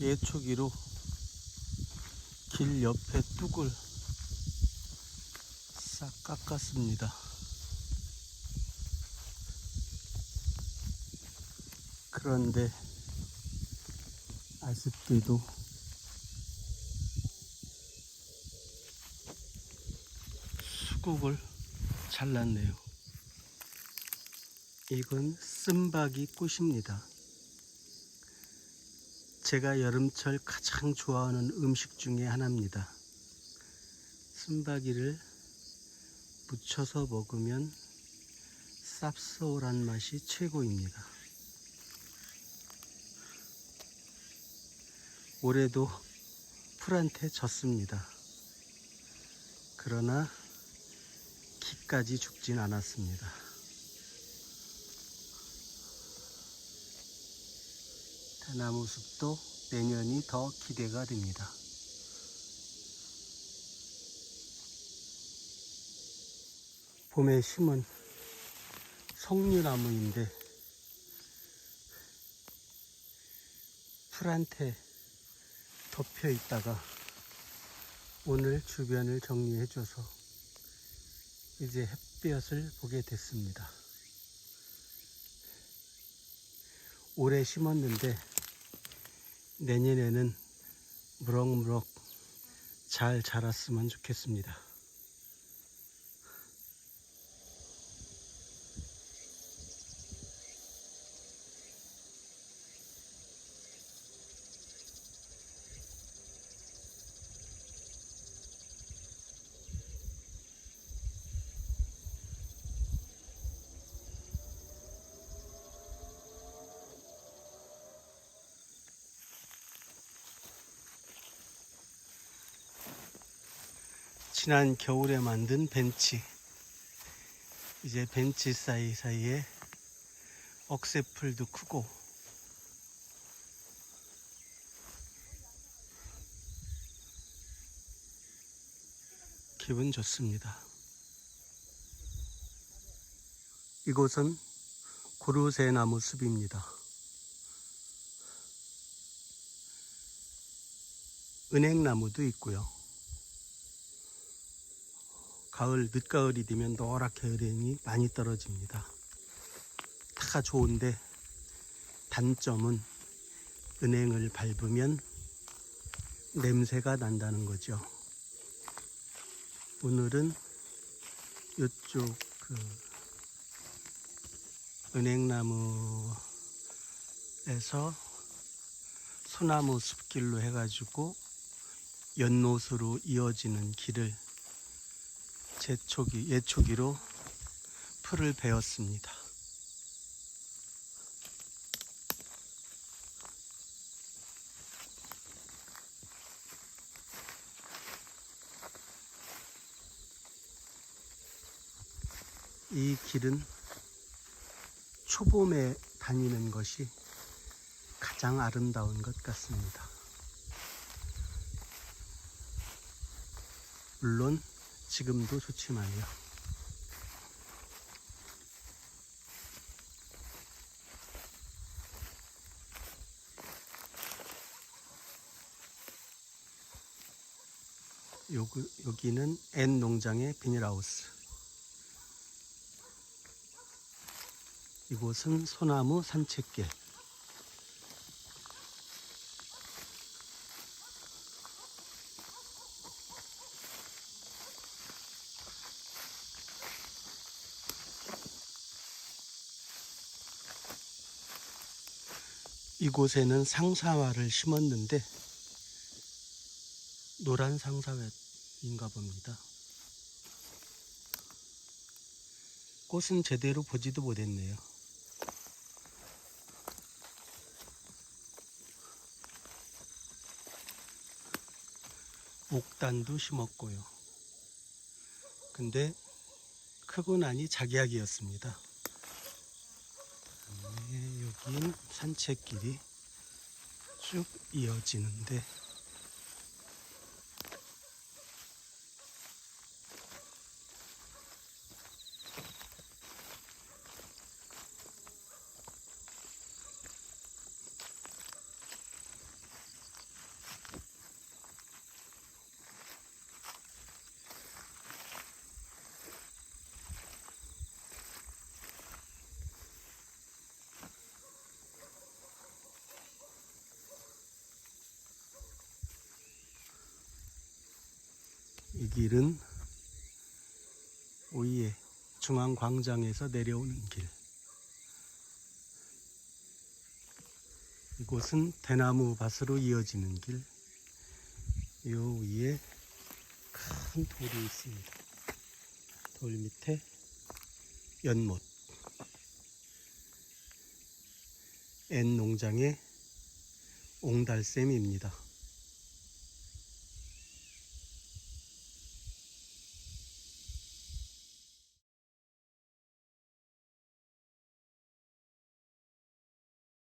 예초기로 길 옆에 뚝을 싹 깎았습니다. 그런데 아쉽게도 수국을 잘랐네요. 이건 쓴박이 꽃입니다. 제가 여름철 가장 좋아하는 음식 중에 하나입니다. 쓴바기를 무쳐서 먹으면 쌉소란 맛이 최고입니다. 올해도 풀한테 졌습니다. 그러나 기까지 죽진 않았습니다. 나무 숲도 내년이 더 기대가 됩니다. 봄에 심은 석류나무인데 풀한테 덮여 있다가 오늘 주변을 정리해줘서 이제 햇볕을 보게 됐습니다. 올해 심었는데 내년에는 무럭무럭 잘 자랐으면 좋겠습니다. 지난 겨울에 만든 벤치. 이제 벤치 사이사이에 억새풀도 크고 기분 좋습니다. 이곳은 고르쇠나무 숲입니다. 은행나무도 있고요. 가을, 늦가을이 되면 노랗게 은행이 많이 떨어집니다. 다 좋은데 단점은 은행을 밟으면 냄새가 난다는 거죠. 오늘은 이쪽 그 은행나무에서 소나무 숲길로 해가지고 연못으로 이어지는 길을 제초기, 예초기로 풀을 베었습니다. 이 길은 초봄에 다니는 것이 가장 아름다운 것 같습니다. 물론 지금도 좋지만요. 여기, 여기는 N 농장의 비닐하우스. 이곳은 소나무 산책길. 이곳에는 상사화를 심었는데 노란 상사화인가 봅니다. 꽃은 제대로 보지도 못했네요. 옥단도 심었고요. 근데 크고 나니 자기약이었습니다. 네, 여긴 산책길이 쭉 이어지는데 이 길은 오이에 중앙광장에서 내려오는 길. 이곳은 대나무 밭으로 이어지는 길. 요 위에 큰 돌이 있습니다. 돌 밑에 연못. N 농장의 옹달샘입니다.